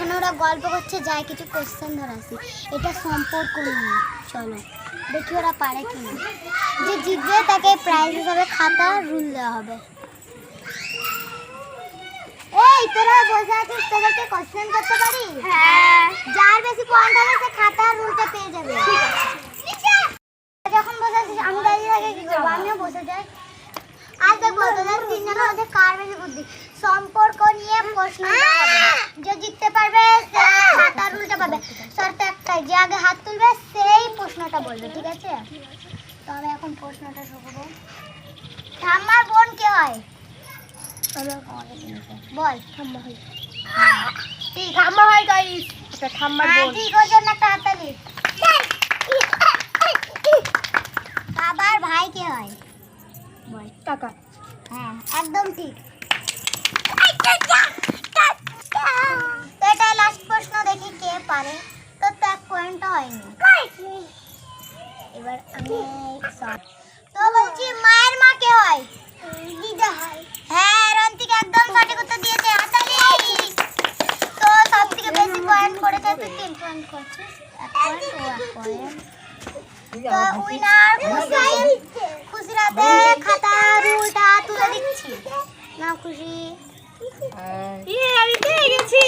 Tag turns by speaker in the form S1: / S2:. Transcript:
S1: এখানে ওরা গল্প করছে যায় কিছু কোশ্চেন ধরে আসি এটা সম্পর্ক নিয়ে চলো। দেখি ওরা পারে কি না যে জিতবে তাকে প্রাইজ হিসাবে খাতা রুল দেওয়া হবে। এই তোরা বসে আছিস? তোদেরকে কোশ্চেন করতে পারি?
S2: হ্যাঁ।
S1: যার বেশি পয়েন্ট হবে সে খাতা রুলটা পেয়ে যাবে। যখন বসে আছিস আমি দাঁড়িয়ে থাকি কি করব? আমিও বসে যাই। আর দেখব তোদের তিনজনের মধ্যে কার বেশি বুদ্ধি? সম্পর্ক নিয়ে প্রশ্ন হবে যে জিততে পারবে সে খাতা আর রুলটা পাবে শর্ত একটাই যে আগে হাত তুলবে সেই প্রশ্নটা বলবে ঠিক আছে? তো আমি এখন প্রশ্নটা শুনব ঠাম্মার বোন কে হয়? বল। ঠাম্মা হয়। ঠিক।
S2: ঠাম্মা হয় গাইস ঠাম্মার
S1: হ্যাঁ,
S2: বোন।
S1: ঠিক ওর জন্য একটা হাততালি বাবার ভাই কে হয়? বল
S2: কাকা।
S1: হ্যাঁ একদম ঠিক। হয়নি হ্যাঁ? খাতা রুলটা তুলে দিচ্ছি। আমি পেয়ে গেছি।